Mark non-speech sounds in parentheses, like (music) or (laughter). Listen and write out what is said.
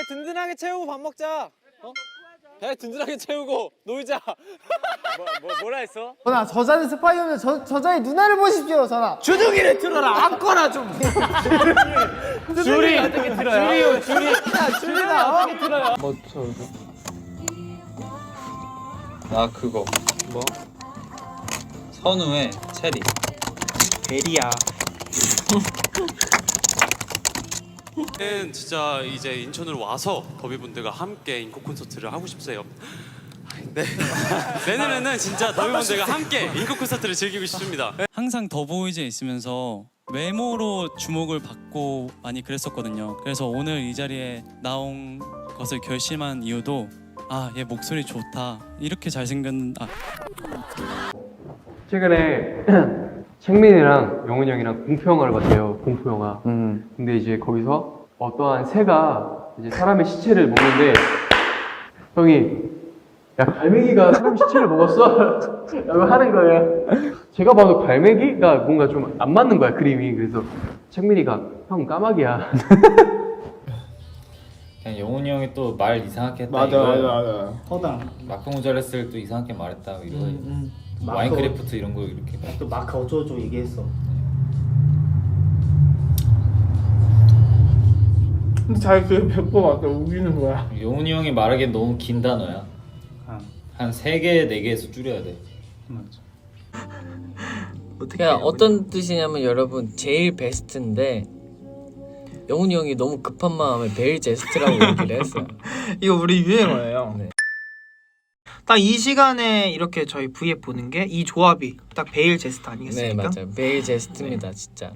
배 든든하게 채우고 밥 먹자. 어? 배 든든하게 채우고 놀자. 뭐, 뭐 뭐라 했어? 전하 저자는 스파이어면 저, 저자의 누나를 보십시오 전하 주둥이를 틀어라. 안거나 좀. (laughs) 줄이 어떻게 틀어요? 줄이 줄이 줄이다. 어떻게 틀어요? 나 그거 뭐? 선우의 체리 베리야 (laughs) 는 진짜 이제 인천으로 와서 더비분들과 함께 인코 콘서트를 하고 싶어요. 네. (laughs) 내년에는 진짜 더비분들과 함께 인코 콘서트를 즐기고 싶습니다. 항상 더보이즈에 있으면서 외모로 주목을 받고 많이 그랬었거든요. 그래서 오늘 이 자리에 나온 것을 결심한 이유도 아, 얘 목소리 좋다. 이렇게 잘생긴 아, 최근에 (clears throat) 책민이랑 영훈이 형이랑 공포 영화를 봤대요. 공포 영화. 근데 이제 거기서 어떠한 새가 이제 사람의 시체를 먹는데 형이 야 갈매기가 사람 시체를 먹었어? (laughs) 라고 하는 거예요. 제가 봐도 갈매기가 뭔가 좀 안 맞는 거야 그림이. 그래서 책민이가 형 까마귀야. (laughs) 그냥 영훈이 형이 또 말 이상하게 했다 맞아. 맞아 맞아 허당 마크모잘레스를 또 이상하게 말했다 이거 음, 와인크래프트 이런 거 이렇게 또 마크 어쩌고저쩌고 얘기했어 근데 잘그 벽보 맞다 우기는 거야 영훈이 형이 말하기엔 너무 긴 단어야 한세 개, 네 개에서 줄여야 돼 그냥 어떤 뜻이냐면 여러분 제일 베스트인데 영훈이 형이 너무 급한 마음에 베일 제스트라고 (laughs) 얘기를 했어요. 이거 우리 유행어예요 네. 딱 이 시간에 이렇게 저희 V앱 보는 게 이 조합이 딱 베일 제스트 네 아니겠습니까? 맞아요. 베일 제스트입니다 진짜.